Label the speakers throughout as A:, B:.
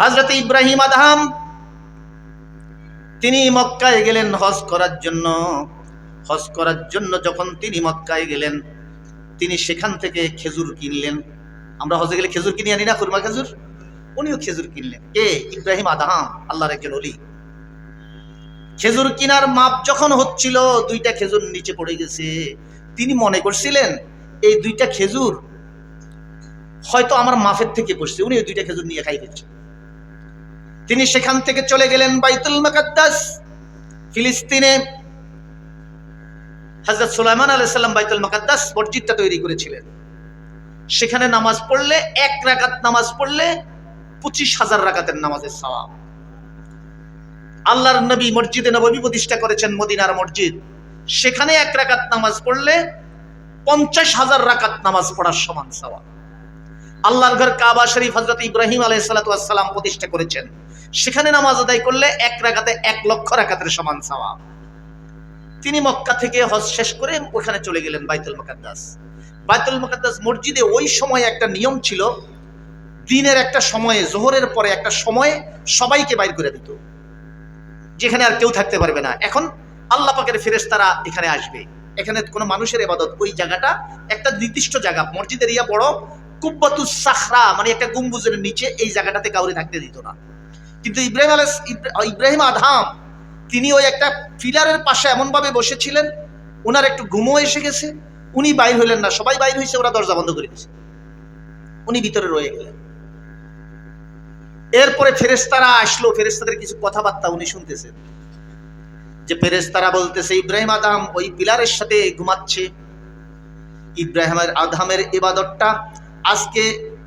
A: হজরত ইব্রাহিম আদহাম, তিনি মক্কায় গেলেন হজ করার জন্য। হজ করার জন্য যখন তিনি মক্কায় গেলেন, তিনি সেখান থেকে খেজুর কিনলেন। আমরা হজে গেলে খেজুর কিনে আনি না? খুরমা খেজুর? উনিও খেজুর কিনলেন। কে? ইব্রাহিম আদহাম, আল্লাহর একজন অলি খেজুর কিনার মাপ যখন হচ্ছিল, দুইটা খেজুর নিচে পড়ে গেছে। তিনি মনে করছিলেন, এই দুইটা খেজুর হয়তো আমার মাফের থেকে পড়ছে উনি ওই দুইটা খেজুর নিয়ে খাই ফেলছে। তিনি সেখান থেকে চলে গেলেন বাইতুল মাকাদ্দাস। ফিলিস্তিনে হজরত সুলাইমান আলাইসাল্লাম বাইতুল মাকাদ্দাস মসজিদটা তৈরি করেছিলেন। সেখানে নামাজ পড়লে এক রাকাত নামাজ পড়লে পঁচিশ হাজার রাকাতের নামাজের সওয়াব। আল্লাহর নবী মসজিদে নবী প্রতিষ্ঠা করেছেন মদিনার মসজিদ। সেখানে এক রাকাত নামাজ পড়লে পঞ্চাশ হাজার রাকাত নামাজ পড়ার সমান সওয়াব। আল্লাহর ঘর কাবা শরীফ হজরত ইব্রাহিম আলাইসালাম প্রতিষ্ঠা করেছেন। সেখানে নামাজ আদায় করলে এক রাকাতে এক লক্ষ রাকাতের সমান সওয়াব। তিনি মক্কা থেকে হজ শেষ করে ওখানে চলে গেলেন বাইতুল মুকাদ্দাস। বাইতুল মুকাদ্দাস মসজিদে ওই সময় একটা নিয়ম ছিল, দিনের একটা সময়ে, জোহরের পরে একটা সময়ে সবাইকে বাইর করে দিত। যেখানে আর কেউ থাকতে পারবে না। এখন আল্লাহ পাকের ফেরেশতারা এখানে আসবে। এখানে কোনো মানুষের এবাদত ওই জায়গাটা একটা নির্দিষ্ট জায়গা। মসজিদ এরিয়া বড়, কুব্বাতুস সাখরা মানে একটা গম্বুজের নিচে এই জায়গাটাতে কাউরে থাকতে দিত না। কিন্তু ইব্রাহিম আলাহ ইব্রাহিম আধাম তিনি ওই একটা ফিলারের পাশে এমনভাবে বসেছিলেন ওনার একটু ঘুমও এসে গেছে, উনি বাইর হইলেন না, সবাই বাইর হয়েছে ওরা দরজা বন্ধ করে দিয়েছে। উনি ভিতরে রয়ে গেলেন। এরপরে ফেরেস্তারা আসলো ফেরেস্তাদের কিছু কথাবার্তা উনি শুনতেছেন। যে ফেরেস্তারা বলতেছে, ইব্রাহিম আদাম ওই পিলারের সাথে ঘুমাচ্ছে। ইব্রাহিমের আধামের ইবাদতটা আজকে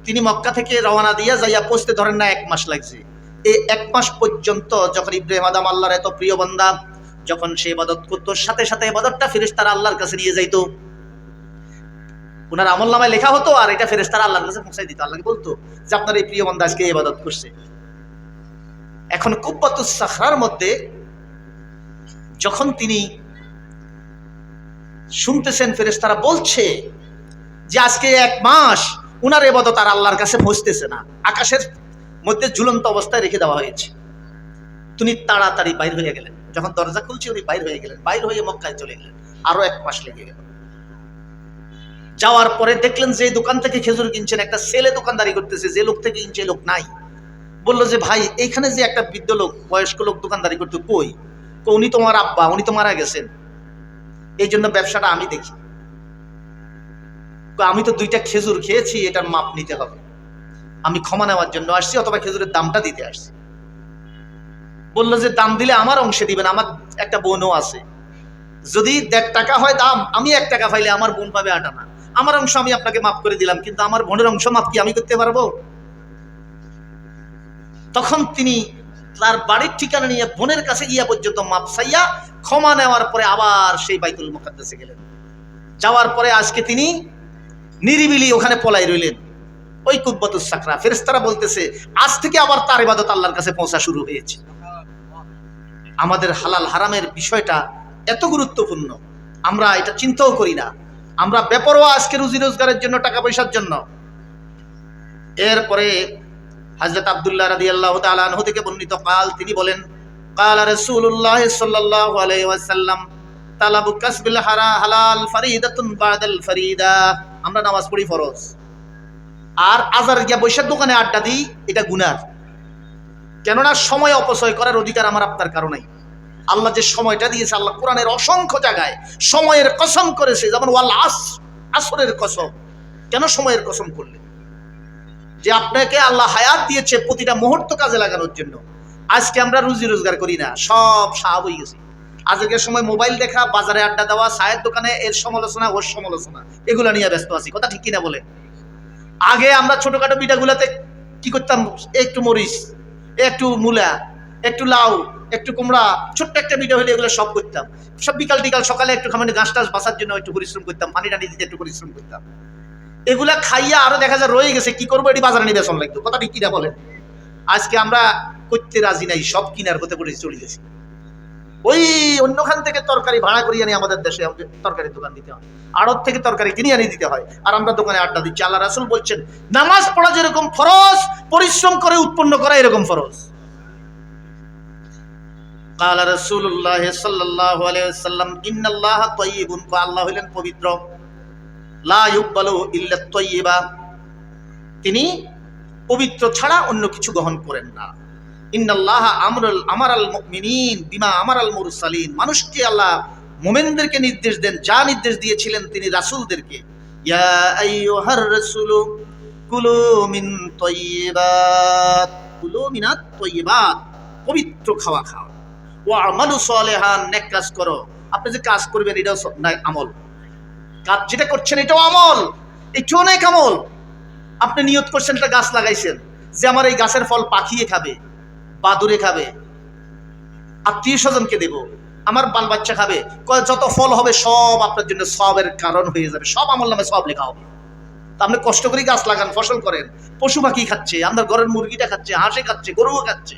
A: তিনি মক্কা থেকে রওনা দিয়া যাইয়া পৌঁছতে ধরেন না, এক মাস লাগছে। এই এক মাস পর্যন্ত যখন ইব্রাহিম আদাম আল্লাহর এত প্রিয় বন্দা, যখন সে ইবাদত করতো, সাথে সাথে ইবাদতটা ফেরেস্তারা আল্লাহর কাছে নিয়ে যাইতো। ওনার আমল নামায় লেখা হতো আর এটা ফেরেস্তারা আল্লাহর কাছে পৌঁছাই দিত। আল্লাহকে বলতো যে, আপনার এই প্রিয় বন্দা আজকে ইবাদত করছে। এখন কুব্বাতুস সাখরার মধ্যে যখন তিনি শুনতেছেন ফেরেস্তারা বলছে যে, আজকে এক মাস উনার এবাদত আর আল্লাহর কাছে পৌঁছতেছে না। আকাশের মধ্যে ঝুলন্ত অবস্থায় রেখে দেওয়া হয়েছে। তিনি তাড়াতাড়ি বাইর হয়ে গেলেন। যখন দরজা খুলছে, উনি বাইর হয়ে গেলেন। বাইর হয়ে মক্কায় চলে গেলেন। আরও এক মাস লেগে গেল। যাওয়ার পরে দেখলেন যে দোকান থেকে খেজুর কিনছেন। একটা ছেলে দোকানদারি করতেছে, যে লোক থেকে কিনছে, লোক নাই। বলল যে, ভাই, এইখানে যে একটা বৃদ্ধ লোক, বয়স্ক লোক দোকানদারি করতে কই? উনি তোমার আব্বা, উনি তো মারা গেছেন। এই জন্য ব্যবসাটা আমি দেখি। আমি তো দুইটা খেজুর খেয়েছি, এটার মাপ নিতে হবে। আমি ক্ষমা নেওয়ার জন্য আসছি, অথবা খেজুরের দামটা দিতে আসছি। বলল যে, দাম দিলে আমার অংশে দিবেন, আমার একটা বোনও আছে। যদি দেড় টাকা হয় দাম, আমি এক টাকা পাইলে আমার বোন পাবে আট আনা। আমার অংশ আমি আপনাকে মাফ করে দিলাম, কিন্তু আমার বোনের অংশ মাপ কি আমি করতে পারব? তখন তিনি তার বাড়ির ঠিকানা নিয়ে বোনের কাছে গিয়া পর্যন্ত মাপ চাইয়া ক্ষমা নেওয়ার পরে আবার সেই বাইতুল মুকাদ্দাসে গেলেন। যাওয়ার পরে আজকে তিনি নিরিবিলি ওখানে পলাই রইলেন। ওই কুব্বতুস সাকরা ফেরেস্তারা বলতেছে, আজ থেকে আবার তার ইবাদত আল্লাহর কাছে পৌঁছা শুরু হয়েছে। আমাদের হালাল হারামের বিষয়টা এত গুরুত্বপূর্ণ। আমরা এটা চিন্তাও করি না। আমরা বেপরোয়া আজকে রুজি রোজগারের জন্য টাকা পয়সার জন্য। এরপরে হজরত আবদুল্লাহ রাদি আল্লাহ তালহ থেকে বর্ণিত কাল, তিনি বলেন, কাল রসুল্লাহ সাল্লাহ আলাইসাল্লাম তালাবু কাসবিল হারা, হালাল ফরিদাতুন বাদাল ফরিদা। আমরা নামাজ পড়ি ফরজ। আর আজার গিয়া বৈশাখ দোকানে আড্ডা দিই, এটা গুনার। কেননা সময় অপচয় করার অধিকার আমার আপনার কারণেই। আল্লাহ যে সময়টা দিয়েছে, আল্লাহ কোরআনের অসংখ্য জায়গায় সময়ের কসম করেছে, যেমন ওয়াল আস আসরের কসম। কেন সময়ের কসম করলে যে আপনাকে আল্লাহ হায়াত দিয়েছে প্রতিটা মুহূর্ত কাজে লাগানোর জন্য। আজকে আমরা রুজি রোজগার করি না, সব সাহাব হয়ে গেছি। আজকের সময় মোবাইল দেখা, বাজারে আড্ডা দেওয়া, চায়ের দোকানে এর সমালোচনা, ওর সমালোচনা, এগুলো নিয়ে ব্যস্ত আছি, কথা ঠিক কিনা বলে আগে আমরা ছোটখাটো পিঠাগুলাতে কি করতাম? একটু মরিচ, একটু মূলা, একটু লাউ, একটু কুমড়া, ছোট্ট একটা ভিডিও হলে এগুলো সব করতাম। সব বিকাল টিকাল সকালে একটু খামানি গাছ টাছ বাসার জন্য একটু পরিশ্রম করতাম, পানি টানি দিতে একটু পরিশ্রম করতাম। এগুলা খাইয়া আরও দেখা যায় রয়ে গেছে, কি করব? এটি বাজারে নিয়ে বেসন লাগতো কথা ঠিক কিনা বলেন? আজকে আমরা করতে রাজি নাই, সব কিনার হতে পড়ে চলে গেছি। ওই অন্যখান থেকে তরকারি ভাড়া করিয়ে নিয়ে আমাদের দেশে তরকারি দোকান দিতে হয়। আড়ত থেকে তরকারি কিনে আনিয়ে দিতে হয়। আর আমরা দোকানে আড্ডা দিচ্ছি। আল্লাহ রাসুল বলছেন, নামাজ পড়া যেরকম ফরজ, পরিশ্রম করে উৎপন্ন করা এরকম ফরজ। কাল রসুল্লাহ সাল্লাহ আলাইসাল্লাম ইন্নাল্লাহ তৈবুন আল্লাহ হইলেন পবিত্র। লা ইউকবালু ইল্লা তৈবা তিনি পবিত্র ছাড়া অন্য কিছু গ্রহণ করেন না। ইন্নাল্লাহ আমরুল, আমারাল মুমিনিন বিমা আমারাল মুরসালিন। মানুষকে আল্লাহ মোমেনদেরকে নির্দেশ দেন, যা নির্দেশ দিয়েছিলেন তিনি রাসূলদেরকে। পবিত্র খাওয়া খাও। ওয়া আমালু সালিহান, নেক কাজ করো। আপনি যে কাজ করবেন, এটাও আমল। কাজ যেটা করছেন, এটাও আমল। এটাও অনেক আমল। আপনি নিয়ত করছেন, একটা গাছ লাগাইছেন। যে আমার এই গাছের ফল পাখিয়ে খাবে। বাদুরে খাবে। আত্মীয় স্বজনকে দেব। আমার বাল বাচ্চা খাবে। যত ফল হবে সব আপনার জন্য সবের কারণ হয়ে যাবে। সব আমল নামে সব লেখা হবে। তা আপনি কষ্ট করে গাছ লাগান, ফসল করেন। পশু পাখি খাচ্ছে, আপনার ঘরের মুরগিটা খাচ্ছে, হাঁসে খাচ্ছে, গরুও খাচ্ছে।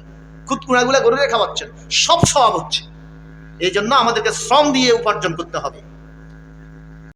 A: খুদকুড়াগুলা গরুরে খাওয়াচ্ছেন। সব স্বভাব হচ্ছে। এই জন্য আমাদেরকে শ্রম দিয়ে উপার্জন করতে হবে।